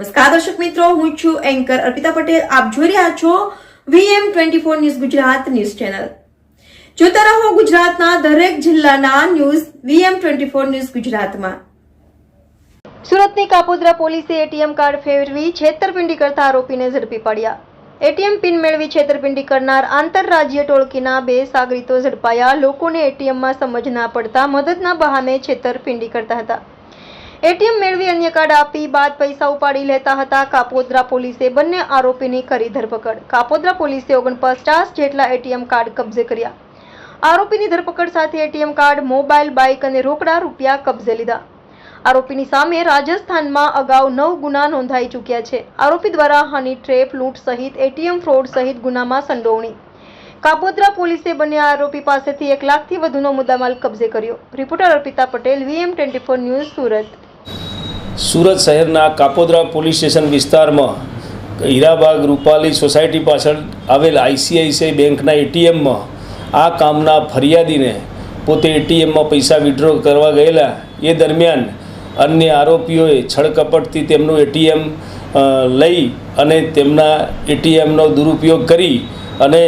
નમસ્કાર દર્શક મિત્રો, હું છું એન્કર અર્પિતા પટેલ. આપ જોઈ રહ્યા છો VM twenty four news Gujarat news channel. જોતા રહો ગુજરાતના દરેક જિલ્લાના news VM twenty four news ગુજરાતમાં. સુરતની કાપોદ્રા પોલીસે એટીએમ કાર્ડ ફેરવી છેતરપિંડી કરતા આરોપીને ઝડપી પડ્યા. એટીએમ પિન મેળવી છેતરપિંડી કરનાર આંતરરાજ્ય ટોળકીના બે સાગરીતો ઝડપાયા. લોકોને એટીએમમાં સમજ ના પડતા મદદના બહાને છેતરપિંડી કરતા હતા. એટીએમ મેળવી અન્ય કાર્ડ આપી બાદ પૈસા ઉપાડી લેતા હતા. કાપોદ્રા પોલીસે બંને આરોપીની કરી ધરપકડ. કાપોદ્રા પોલીસે ઓગણપચાસ જેટલા એટીએમ કાર્ડ કબજે કર્યા. આરોપીની ધરપકડ સાથે એટીએમ કાર્ડ, મોબાઈલ, બાઇક અને રોકડા રૂપિયા કબજે લીધા. આરોપીની સામે રાજસ્થાનમાં અગાઉ નવ ગુના નોંધાઈ ચૂક્યા છે. આરોપી દ્વારા હની ટ્રેપ, લૂંટ સહિત એટીએમ ફ્રોડ સહિત ગુનામાં સંડોવણી. કાપોદ્રા પોલીસે બંને આરોપી પાસેથી એક લાખથી વધુનો મુદ્દામાલ કબજે કર્યો. Reporter Arpita Patel, VM twenty four news Surat. Surat શહેરના કાપોદ્રા પોલીસ સ્ટેશન વિસ્તારમાં હીરાબાગ રૂપાલી સોસાયટી પાછળ આવેલ આઈસીઆઈસીઆઈ બેંકના એટીએમમાં આ કામના ફરિયાદીને પોતે એટીએમમાં પૈસા વિડ્રો કરવા ગયેલા. એ દરમિયાન અન્ય આરોપીઓએ છળકપટથી તેમનું એટીએમ લઈ અને તેમના એટીએમનો દુરુપયોગ કરી અને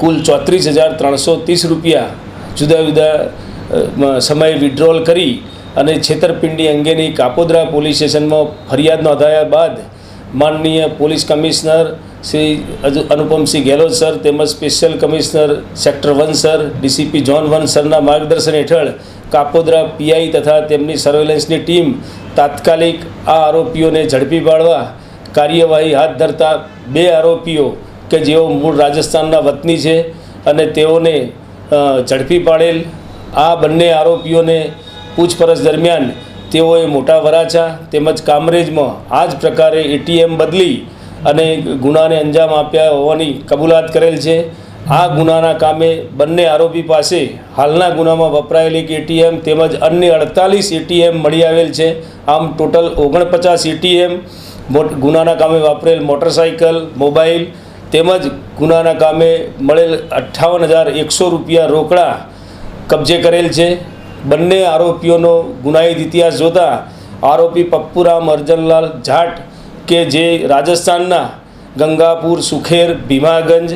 કુલ ચોત્રીસ હજાર ત્રણસો ત્રીસ રૂપિયા જુદા જુદા સમયે વિડ્રોલ કરી અને છેતરપિંડી અંગેની કાપોદ્રા પોલીસ સ્ટેશનમાં ફરિયાદ નોંધાયા બાદ માનનીય police commissioner Shri Anupamsinh Gehlot sir તેમજ special commissioner sector one sir DCP zone one સરના માર્ગદર્શન હેઠળ કાપોદ્રા પીઆઈ તથા તેમની સર્વેલન્સની ટીમ તાત્કાલિક આ આરોપીઓને ઝડપી પાડવા કાર્યવાહી હાથ ધરતા બે આરોપીઓ કે જેઓ મૂળ રાજસ્થાનના વતની છે અને તેઓને ઝડપી પાડેલ. આ બંને આરોપીઓને પૂછપરછ દરમિયાન તેઓએ મોટા વરાછા તેમજ કામરેજમાં આ જ પ્રકારે એટીએમ બદલી અને ગુનાને અંજામ આપ્યા હોવાની કબૂલાત કરેલ છે. આ ગુનાના કામે બંને આરોપી પાસે હાલના ગુનામાં વપરાયેલી એટીએમ તેમજ અન્ય અડતાલીસ એટીએમ મળી આવેલ છે. આમ ટોટલ ઓગણપચાસ એટીએમ ગુનાના કામે વાપરેલ મોટરસાઇકલ મોબાઈલ તેમજ ગુનાના કામે મળેલ અઠ્ઠાવન હજાર એકસો રૂપિયા રોકડા કબજે કરેલ છે. બંને આરોપીઓનો ગુનાહિત ઇતિહાસ જોતા આરોપી પપ્પુરામ અર્જનલાલ જાટ કે જે રાજસ્થાનના ગંગાપુર, સુખેર, ભીમાગંજ,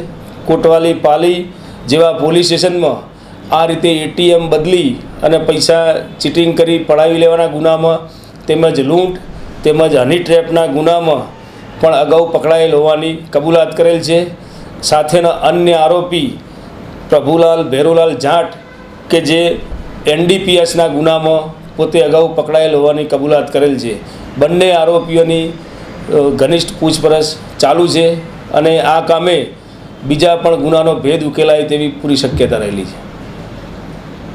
કોટવાલી, પાલી જેવા પોલીસ સ્ટેશનમાં આ રીતે એટીએમ બદલી અને પૈસા ચીટિંગ કરી પડાવી લેવાના ગુનામાં તેમજ લૂંટ તેમજ હની ટ્રેપના ગુનામાં પણ અગાઉ પકડાયેલ હોવાની કબૂલાત કરેલ છે. સાથેના અન્ય આરોપી પ્રભુલાલ ભેરુલાલ જાટ કે જે એનડીપીએસના ગુનામાં પોતે અગાઉ પકડાયેલ હોવાની કબૂલાત કરેલ છે. બંને આરોપીઓની ઘનિષ્ઠ પૂછપરછ ચાલુ છે અને આ કામે બીજા પણ ગુનાનો ભેદ ઉકેલાય તેવી પૂરી શક્યતા રહેલી છે.